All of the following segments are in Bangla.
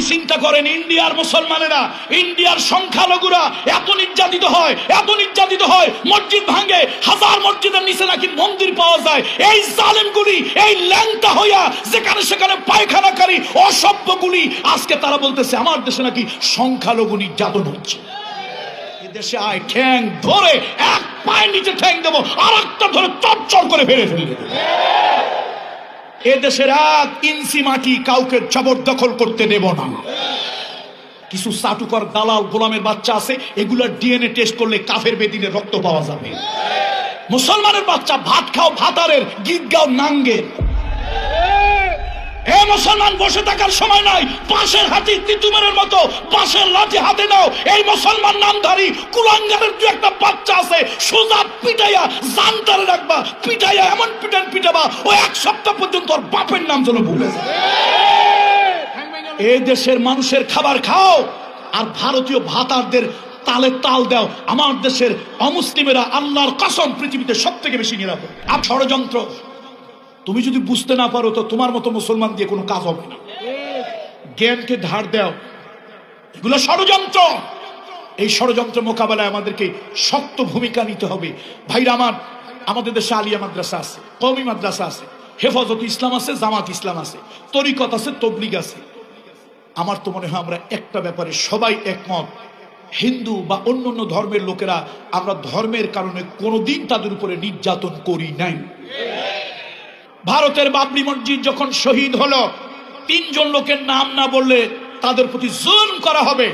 চিন্তা করেন, ইন্ডিয়ার মুসলমানেরা, ইন্ডিয়ার সংখ্যালঘুরা এত নির্যাতিত হয়, এত নির্যাতিত হয়, মসজিদ ভাঙে, হাজার মসজিদের নিচে নাকি মন্দির পাওয়া যায়। এই জালেমগুলি, এই ল্যাংটা হইয়া যেখানে সেখানে পায়খানাকারী অসভ্যগুলি, আজকে তারা বলতেছে, আমার দেশে নাকি সংখ্যালঘু নির্যাতন হচ্ছে। দেশে আয়, ঠ্যাং ধরে এক পায়ের নিচে ঠ্যাং দেবো আর একটা ধরে চরচর করে ফেলে ফেলবে। এ দেশের এক ইঞ্চি মাটি কাউকে জবরদখল করতে দেব না। কিছু চাটুকর দালাল গোলামের বাচ্চা আছে, এগুলোর ডিএনএ টেস্ট করলে কাফের বেদিনে রক্ত পাওয়া যাবে। মুসলমানের বাচ্চা, ভাত খাও ভাতারের, গীত গাও নাঙ্গের এ মুসলমান, বসে থাকার সময় নাই। পাশের হাতি তিতুমের মতো, পাশের লাঠি হাতে নাও। এই মুসলমান নামধারী, কুলাঙ্গারের দু একটা বাচ্চা আছে, সোজা পিটাইয়া জানতারে রাখবা, পিটাইয়া এমন পিটান পিটাবা, ও এক সপ্তাহ পর্যন্ত ওর বাপের নাম যেন ভুলে এই দেশের মানুষের খাবার খাও, আর ভারতীয় ভাতারদের তালে তাল দাও। আমার দেশের অমুসলিমেরা আল্লাহর কসম পৃথিবীতে সব থেকে বেশি নিরাপদ। আর ষড়যন্ত্র তুমি যদি বুঝতে না পারো, তো তোমার মতো মুসলমান দিয়ে কোনো কাজ হবে না। জ্ঞানকে ধার দাও। এগুলো ষড়যন্ত্র। এই ষড়যন্ত্র মোকাবেলায় আমাদেরকে শক্ত ভূমিকা নিতে হবে। ভাইরা আমার, আমাদের দেশে আলিয়া মাদ্রাসা আছে কমি মাদ্রাসা আছে, হেফাজত ইসলাম আছে, জামাত ইসলাম আছে, তরিকত আছে, তবলিগ আছে। আমার তো মনে হয় আমরা একটা ব্যাপারে সবাই একমত। হিন্দু বা অন্য অন্য ধর্মের লোকেরা আমরা ধর্মের কারণে কোনোদিন তাদের উপরে নির্যাতন করি নাই। ভারতের বাবরি মসজিদ যখন শহীদ হলো, তিনজন লোকের নাম না বললে তাদের প্রতি জুল করা হবে।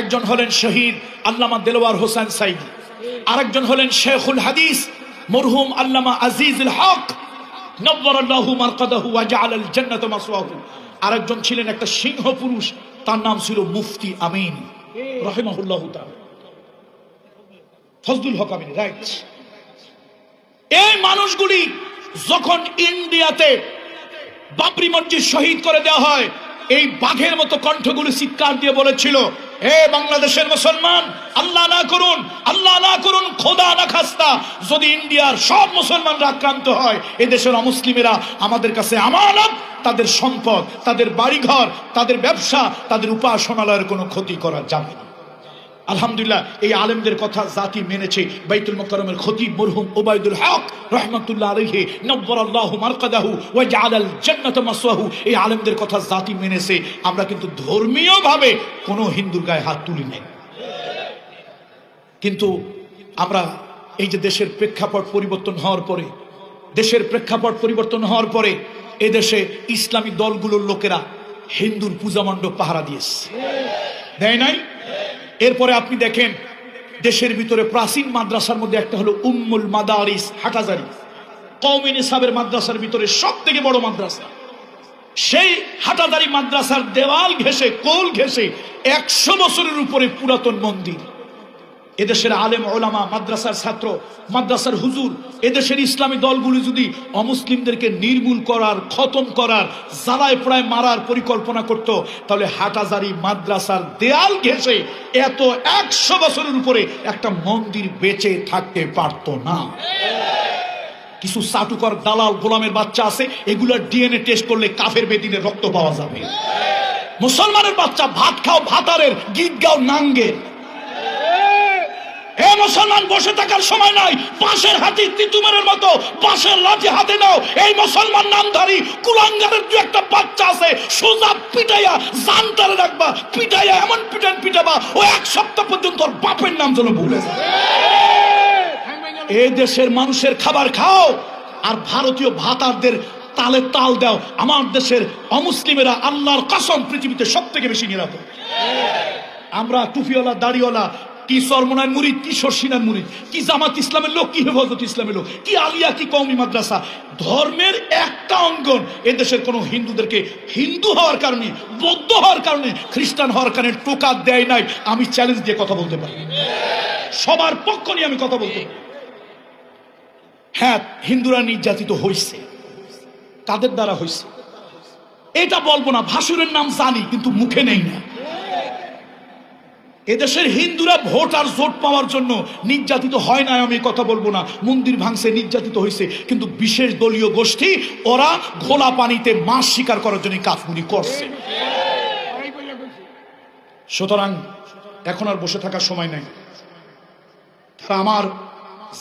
একজন হলেন শহীদ আল্লামা দেলোয়ার হোসেন সাইদি, আরেকজন হলেন শেখুল হাদিস মরহুম আল্লামা আজিজুল হক। আরেকজন ছিলেন একটা সিংহ পুরুষ, তার নাম ছিল মুফতি আমিন, রাহিমাহুল্লাহু ফজলুল হক আমিন, রাইট। এই মানুষগুলি যখন ইন্ডিয়াতে বাবরি মসজিদ শহীদ করে দেওয়া হয়, এই বাঘের মতো কণ্ঠগুলি চিৎকার দিয়ে বলেছিল, হে বাংলাদেশের মুসলমান, আল্লাহ না করুন, আল্লাহ না করুন, খোদা না খাস্তা। যদি ইন্ডিয়ার সব মুসলমানরা আক্রান্ত হয় এ দেশের অমুসলিমেরা আমাদের কাছে আমানত, তাদের সম্পদ, তাদের বাড়িঘর, তাদের ব্যবসা, তাদের উপাসনালয়ের কোনো ক্ষতি করা যাবে না। আলহামদুলিল্লাহ, এই আলেমদের কথা জাতি মেনেছে। বাইতুল মুকাররমের খতিব মরহুম ওবায়দুল হক রহমাতুল্লাহ আলাইহি নব্বরাল্লাহু মারকাদাহু ওয়া জাআলাল জান্নাতা মাসওয়াহু। এই আলেমদের কথা জাতি মেনেছে। আমরা কিন্তু ধর্মীয়ভাবে কোনো হিন্দুর গায়ে হাত তুলি নাই। কিন্তু আমরা এই যে দেশের প্রেক্ষাপট পরিবর্তন হওয়ার পরে, দেশের প্রেক্ষাপট পরিবর্তন হওয়ার পরে এদেশে ইসলামী দলগুলোর লোকেরা হিন্দুর পূজা মণ্ডপ পাহারা দিয়েছে। দেয় নাই? এরপরে আপনি দেখেন দেশের ভিতরে প্রাচীন মাদ্রাসার মধ্যে একটা হলো উম্মুল মাদারিস হাটাজারি। কৌমিন সাহের মাদ্রাসার ভিতরে সব থেকে বড় মাদ্রাসা। সেই হাটাদারি মাদ্রাসার দেওয়াল ঘেসে কোল ঘেসে একশো বছরের উপরে পুরাতন মন্দির। এদেশের আলেম, ওলামা, মাদ্রাসার ছাত্র, মাদ্রাসার হুজুর, এদেশের ইসলামী দলগুলি যদি অমুসলিমদেরকে নির্মূল করার, খতম করার, জ্বালায় প্রায় মারার পরিকল্পনা করত, তাহলে হাটাজারি মাদ্রাসার দেয়াল ঘেসে এত একশো বছরের উপরে একটা মন্দির বেঁচে থাকতে পারত না। কিছু চাটুকর দালাল, গোলামের বাচ্চা আছে, এগুলোর ডিএনএ টেস্ট করলে কাফের বেদিনে রক্ত পাওয়া যাবে। মুসলমানের বাচ্চা, ভাত খাও ভাতারের, গীত গাও নাঙ্গের। মুসলমান বসে থাকার সময় নাই। পাশের হাতি তিতুমের মতো, পাশের লাঠি হাতে নাও। এই মুসলমান নামধারী কুলাঙ্গারের দু একটা বাচ্চা আছে, সোজা পিটাইয়া জানতারে রাখবা, পিটাইয়া এমন পিটান পিটাবা, ও এক সপ্তাহ পর্যন্ত ওর বাপের নাম যেন ভুলে যায়। এই দেশের মানুষের খাবার খাও, আর ভারতীয় ভাতারদের তালে তাল দাও। আমার দেশের অমুসলিমেরা আল্লাহর কসম পৃথিবীতে সব থেকে বেশি নিরাপদ। আমরা টুপিওয়ালা, দাড়িওয়ালা কি সরমনার মুরিদ, কি শর্ষিনার মুরিদ, কি জামাত ইসলামের লোক, কি হেফাজত ইসলামের লোক, কি আলিয়া, কি কৌমি মাদ্রাসা। ধর্মের একটা অঙ্গন এদেশের কোনো হিন্দুদেরকে হিন্দু হওয়ার কারণে, বৌদ্ধ হওয়ার কারণে, খ্রিস্টান হওয়ার কারণে টোকা দেয় নাই। আমি চ্যালেঞ্জ দিয়ে কথা বলতে পারি। সবার পক্ষ নিয়ে আমি কথা বলতে পারি। হ্যাঁ হিন্দুরা নির্যাতিত হয়েছে কাদের দ্বারা হয়েছে এটা বলব না, ভাসুরের নাম জানি, কিন্তু মুখে নেই না। এদেশের হিন্দুরা ভোট আর জোট পাওয়ার জন্য নির্যাতিত হয় না আমি কথা বলব না। মন্দির ভাঙছে, নির্যাতিত হয়েছে কিন্তু বিশেষ দলীয় গোষ্ঠী, ওরা ঘোলা পানিতে মাছ শিকার করার জন্য কাজগুলি করছে। সুতরাং এখন আর বসে থাকার সময় নেই। তারা আমার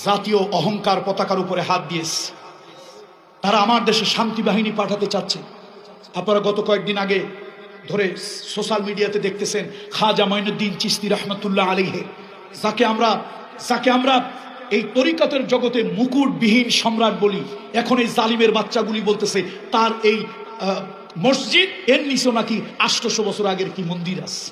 জাতীয় অহংকার পতাকার উপরে হাত দিয়েছে। তারা আমার দেশে শান্তি বাহিনী পাঠাতে চাচ্ছে। আপনারা গত কয়েকদিন আগে ধরে সোশ্যাল মিডিয়াতে দেখতেছেন খাজা মাইনুদ্দিন চিস্তি রহমতুল্লাহ আলীহে যাকে আমরা যাকে আমরা এই তরিকাতের জগতে মুকুটবিহীন সম্রাট বলি, এখন এই জালিমের বাচ্চাগুলি বলতেছে, তার এই মসজিদ এর নিচে নাকি আষ্টশো বছর আগের কি মন্দির আছে?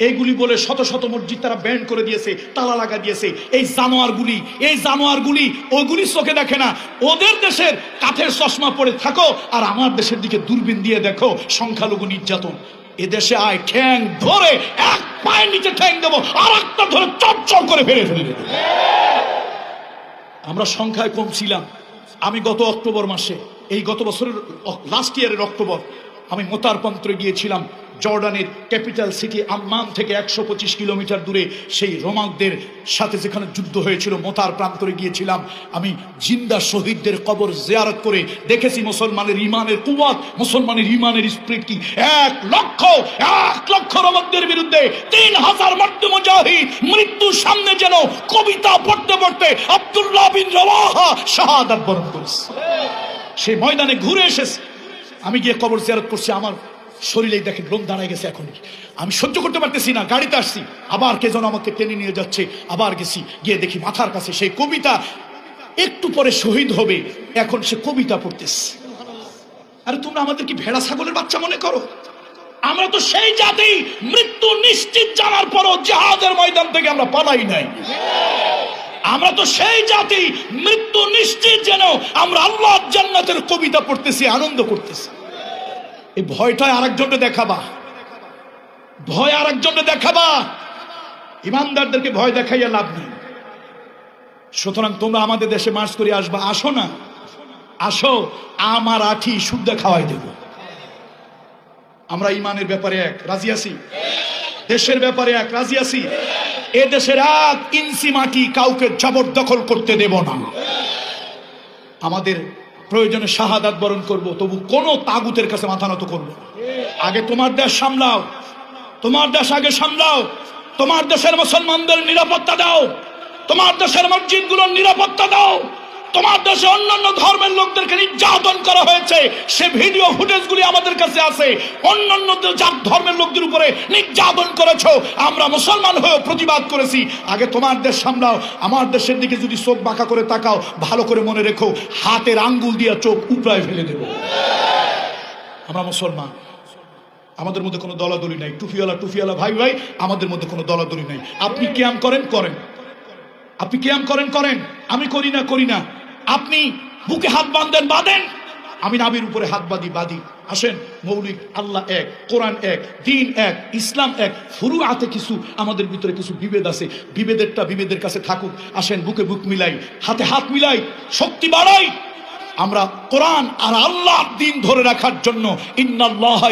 এইগুলি বলে শত শত মসজিদ তারা ব্যান্ড করে দিয়েছে, তালা লাগা দিয়েছে। এই জানোয়ারগুলি এই জানোয়ারগুলি ওগুলি চোখে দেখে না। ওদের দেশের কাঠের চশমা পরে থাকো আর আমার দেশের দিকে দূরবীন দিয়ে দেখো, সংখ্যালঘু নির্যাতন। এদেশে আয় ঠ্যাং ধরে এক পায়ের নিচে ঠ্যাং দেবো, আর একটা ধরে চপচপ করে ফেলে ফেলে আমরা সংখ্যায় কম ছিলাম। আমি গত অক্টোবর মাসে, এই গত বছরের লাস্ট ইয়ারের অক্টোবর আমি মোতার প্রান্তরে গিয়েছিলাম জর্ডানের ক্যাপিটাল সিটি আম্মান থেকে একশো পঁচিশ কিলোমিটার দূরে। সেই রোমাকদের সাথে যেখানে যুদ্ধ হয়েছিল, মোতার প্রান্তরে গিয়েছিলাম। আমি জিন্দা শহীদদের কবর জেয়ারত করে দেখেছি মুসলমানের ইমানের কুয়াত, মুসলমানের ইমানের স্প্রিট কি? এক লক্ষ এক লক্ষ রোমাকদের বিরুদ্ধে তিন হাজার মর্দ মুজাহিদ মৃত্যুর সামনে যেন কবিতা পড়তে পড়তে আব্দুল্লাহ বিন রওয়াহা শাহাদাত বরণ করেছে। সেই ময়দানে ঘুরে এসেছে। আমি গিয়ে কবর জিয়ারত করছি, আমার শরীরে দেখে লোম দাঁড়ায় গেছে এখন আমি সহ্য করতে পারতেছি না, গাড়িতে আসছি। আবার কে যেন আমাকে টেনে নিয়ে যাচ্ছে, আবার গেছি। গিয়ে দেখি মাথার কাছে সেই কবিতা, একটু পরে শহীদ হবে, এখন সে কবিতা পড়তেছে। আরে তোমরা আমাদের কি ভেড়া, ছাগলের বাচ্চা মনে করো? আমরা তো সেই জাতি, মৃত্যু নিশ্চিত জানার পরও জাহাজের ময়দান থেকে আমরা পালাই নাই। আমরা তো সেই জাতি, মৃত্যু নিশ্চিত যেন আমরা আল্লাহ জান্নাতের কবিতা পড়তেছি, আনন্দ করতেছি। এই ভয়টাই আরেকজনকে দেখাবা। ভয় আরেকজনকে দেখাবা। ইমানদারদেরকে ভয় দেখাইয়া লাভ নেই। সুতরাং তোমরা আমাদের দেশে মার্চ করে আসবা। আসো না। আসো, আমার আঠি শুদ্ধ খাওয়াই দেব। আমরা ইমানের ব্যাপারে এক। রাজি আছি? দেশের ব্যাপারে এক রাজি আছি। এ দেশের এক ইঞ্চি মাটি কাউকে জবরদখল করতে দেব না। আমাদের প্রয়োজনে শাহাদাত বরণ করব, তবু কোন তাগুতের কাছে মাথা নত করব আগে তোমার দেশ সামলাও, তোমার দেশ আগে সামলাও, তোমার দেশের মুসলমানদের নিরাপত্তা দাও, তোমার দেশের মসজিদগুলোর নিরাপত্তা দাও। তোমার দেশে অন্যান্য ধর্মের লোকদেরকে নির্যাতন করা হয়েছে। সে ভিডিও ফুটেজগুলি আমাদের কাছে আছে। অন্যান্য ধর্মের লোকদের উপরে নির্যাতন করেছ। আমরা মুসলমান হয়েও প্রতিবাদ করেছি। আগে তোমার দেশ সামলাও। আমার দেশের দিকে যদি চোখ বাঁকা করে তাকাও, ভালো করে মনে রেখো, হাতের আঙ্গুল দিয়ে চোখ উপড়ায় ফেলে দেব। আমরা মুসলমান। আমাদের মধ্যে কোনো দলাদলি নাই। টুফিওয়ালা টুফিওয়ালা, ভাই ভাই, আমাদের মধ্যে কোনো দলাদলি নাই। আপনি ক্যাম করেন করেন। আপনি ক্যাম করেন করেন। আমি করি না করি না। আপনি বুকে হাত বাঁধেন বাঁধেন। আমি নাবির উপরে হাত বাঁধি বাঁধি। আসেন, মৌলিক, আল্লাহ এক, কোরআন এক, দিন এক, ইসলাম এক ফুরু আতে কিছু, আমাদের ভিতরে কিছু বিভেদ আছে। বিভেদেরটা বিভেদের কাছে থাকুক। আসেন, বুকে বুক মিলাই, হাতে হাত মিলাই, শক্তি বাড়াই। আমরা কোরআন আর আল্লাহ দিন ধরে রাখার জন্য ইন্নাল্লাহ